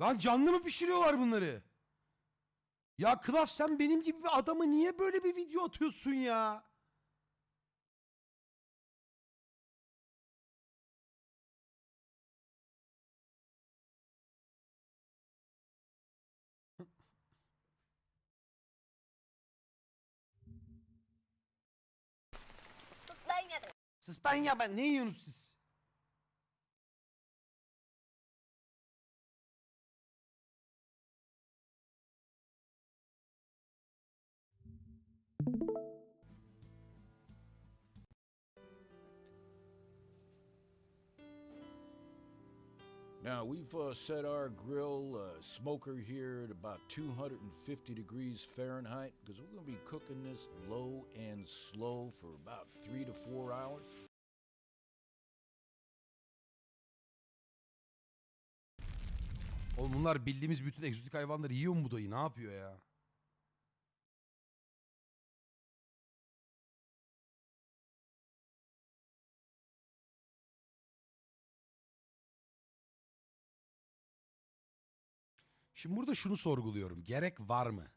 Lan canlı mı pişiriyorlar bunları? Ya Klaf sen benim gibi bir adamı niye böyle bir video atıyorsun ya? Sus đây nha Siz ben ya ben ne yiyorsunuz siz? Now, we've uh, set our grill uh, smoker here at about 250 degrees Fahrenheit because we're going to be cooking this low and slow for about three to four hours. Oğlum bunlar bildiğimiz bütün egzotik hayvanları yiyor mu bu dayı? Ne yapıyor ya? Şimdi burada şunu sorguluyorum. Gerek var mı?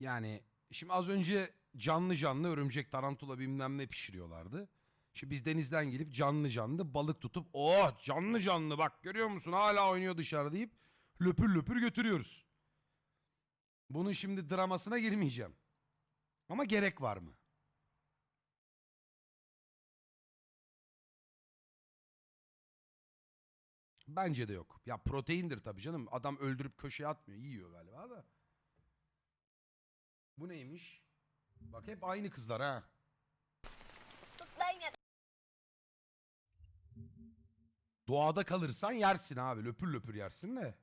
Yani şimdi az önce canlı canlı örümcek, tarantula bilmem ne pişiriyorlardı. Şimdi biz denizden gelip canlı canlı balık tutup oh canlı canlı bak görüyor musun hala oynuyor dışarı deyip löpür löpür götürüyoruz. Bunun şimdi dramasına girmeyeceğim. Ama gerek var mı? Bence de yok. Ya proteindir tabii canım. Adam öldürüp köşeye atmıyor. Yiyor galiba da. Bu neymiş? Bak hep aynı kızlar ha. Doğada kalırsan yersin abi. Löpür löpür yersin de.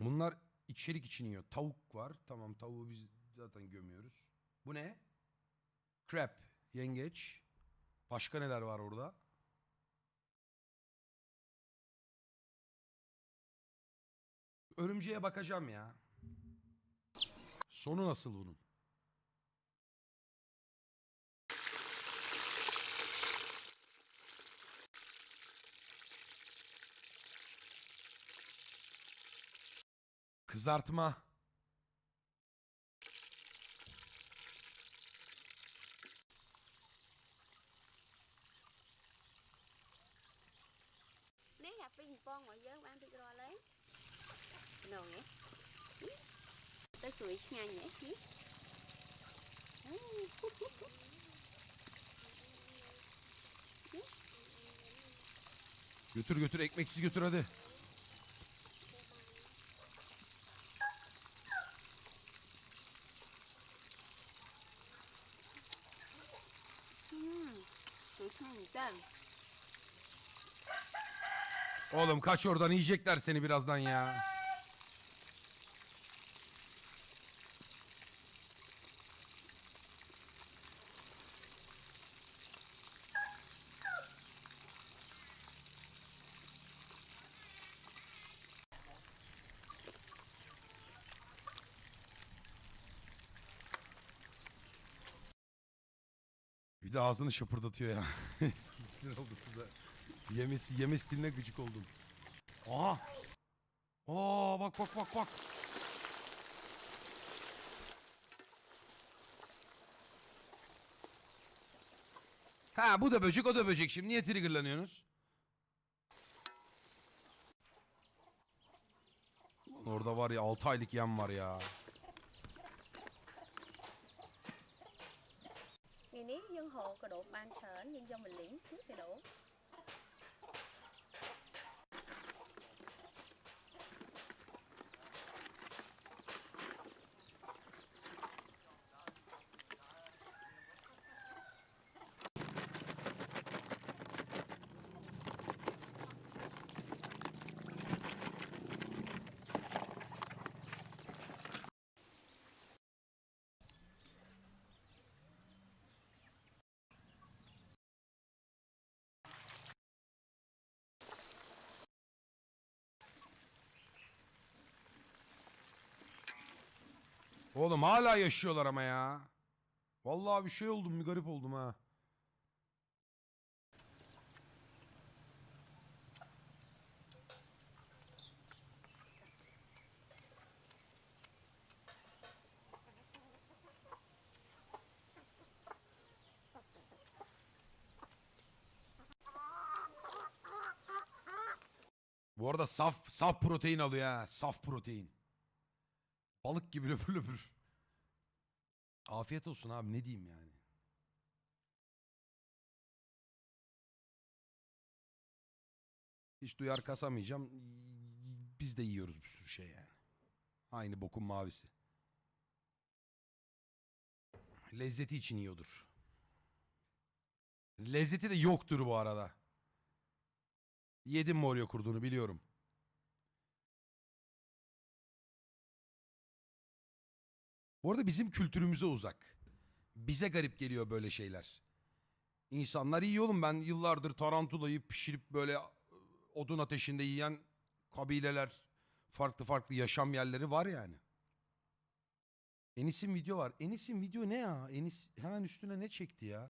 Bunlar içerik için yiyor. Tavuk var. Tamam tavuğu biz zaten gömüyoruz. Bu ne? Crab. Yengeç. Başka neler var orada? Örümceğe bakacağım ya. Sonu nasıl bunun? Kızartma. Nếu gặp pin con mà giới ăn được rồi lấy Ngang nhé nhé Götür götür. Ekmeksiz götür hadi. Chân Oğlum kaç oradan yiyecekler seni birazdan ya. Bir de ağzını şapırdatıyor ya. Sinir oldum kıza. Yemesi, yeme stiline gıcık oldum. Aha. Aa bak bak bak bak. Ha bu da böcek o da böcek şimdi niye triggerlanıyorsunuz? Orada var ya 6 aylık yem var ya. ក៏ដងបានច្រើនយើងយកមកលេងគឺទៅដង Oğlum hala yaşıyorlar ama ya. Vallahi bir şey oldum bir garip oldum ha. Bu arada saf saf protein alıyor ha. Saf protein. Balık gibi löpür löpür. Afiyet olsun abi ne diyeyim yani. Hiç duyar kasamayacağım. Biz de yiyoruz bir sürü şey yani. Aynı bokun mavisi. Lezzeti için yiyordur. Lezzeti de yoktur bu arada. Yedim oraya kurduğunu biliyorum. Bu arada bizim kültürümüze uzak. Bize garip geliyor böyle şeyler. İnsanlar iyi oğlum ben yıllardır tarantulayı pişirip böyle odun ateşinde yiyen kabileler, farklı farklı yaşam yerleri var yani. Enis'in video var. Enis'in video ne ya? Enis hemen üstüne ne çekti ya?